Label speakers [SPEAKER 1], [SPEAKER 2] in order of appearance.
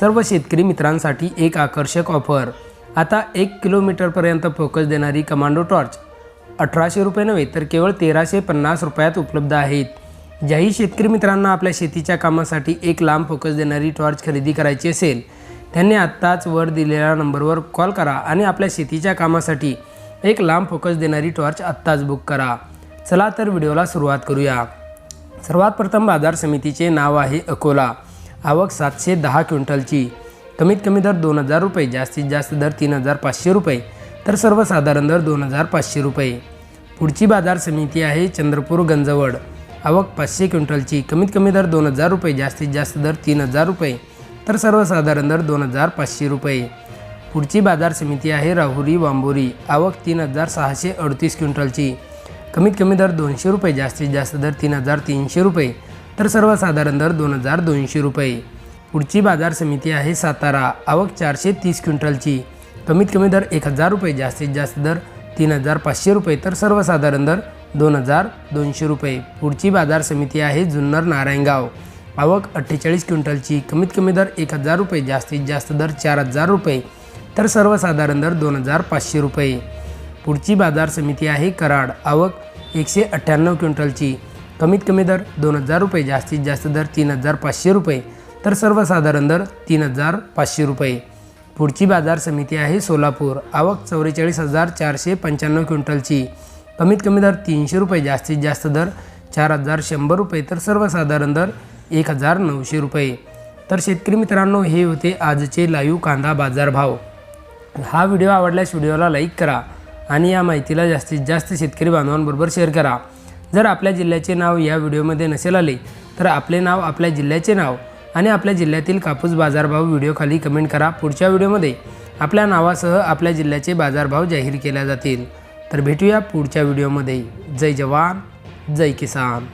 [SPEAKER 1] सर्व शेतकरी मित्रांसाठी एक आकर्षक ऑफर. आता एक किलोमीटरपर्यंत फोकस देणारी कमांडो टॉर्च. अठराशे रुपये नव्हे तर केवळ तेराशे पन्नास रुपयात उपलब्ध आहेत. ज्याही शेतकरी मित्रांना आपल्या शेतीच्या कामासाठी एक लांब फोकस देणारी टॉर्च खरेदी करायची असेल त्यांनी आत्ताच वर दिलेल्या नंबरवर कॉल करा आणि आपल्या शेतीच्या कामासाठी एक लांब फोकस देणारी टॉर्च आत्ताच बुक करा. चला तर व्हिडिओला सुरुवात करूया. सर्वात प्रथम बाजार समितीचे नाव आहे अकोला. आवक सातशे दहा क्विंटलची. कमीत कमी दर दोन हजार रुपये जास्तीत जास्त दर तीन हजार पाचशे रुपये तर सर्वसाधारण दर दोन हजार पाचशे रुपये. पुढची बाजार समिती आहे चंद्रपूर गंजवड. आवक पाचशे क्विंटलची कमीत कमी दर दोन हजार रुपये जास्तीत जास्त दर तीन हजार रुपये तर सर्वसाधारण दर दोन हजार पाचशे रुपये. पुढची बाजार समिती आहे राहुरी वांबोरी. आवक तीन हजार सहाशे अडतीस क्विंटलची कमीत कमी दर दोनशे रुपये जास्तीत जास्त दर तीन हजार तीनशे रुपये तर सर्वसाधारण दर दोन हजार दोनशे रुपये. पुढची बाजार समिती आहे सातारा. आवक चारशे तीस क्विंटलची. कमीत कमी दर एक हजार रुपये जास्तीत जास्त दर तीन हजार पाचशे रुपये तर सर्वसाधारण दर दोन हजार दोनशे रुपये. पुढची बाजार समिती आहे जुन्नर नारायणगाव. आवक अठ्ठेचाळीस क्विंटलची. कमीत कमी दर एक हजार रुपये जास्तीत जास्त दर चार हजार रुपये तर सर्वसाधारण दर दोन हजार पाचशे रुपये. पुढची बाजार समिती आहे कराड. आवक एकशे अठ्ठ्याण्णव क्विंटलची. कमीत कमी दर दोन हजार रुपये जास्तीत जास्त दर तीन हजार पाचशे रुपये. तर सर्वसाधारण दर तीन हजार पाचशे रुपये. पुढची बाजार समिती आहे सोलापूर. आवक चौवेचाळीस हजार चारशे पंच्याण्णव क्विंटलची. कमीत कमी दर तीनशे रुपये जास्तीत जास्त दर चार हजार शंभर रुपये. तर सर्वसाधारण दर एक हजार नऊशे रुपये. तर शेतकरी मित्रांनो हे होते आजचे लाईव्ह कांदा बाजार भाव हा व्हिडिओ आवडल्यास व्हिडिओला लाईक करा आणि या माहितीला जास्तीत जास्त शेतकरी बांधवांबरोबर शेअर करा. जर आपल्या जिल्ह्याचे नाव या व्हिडिओमध्ये नसेल आले तर आपले नाव आपल्या जिल्ह्याचे नाव आणि आपल्या जिल्ह्यातील कापूस बाजारभाव व्हिडिओखाली कमेंट करा. पुढच्या व्हिडिओमध्ये आपल्या नावासह आपल्या जिल्ह्याचे बाजारभाव जाहीर केल्या जातील. तर भेटूया पुढच्या व्हिडिओमध्ये. जय जवान जय किसान.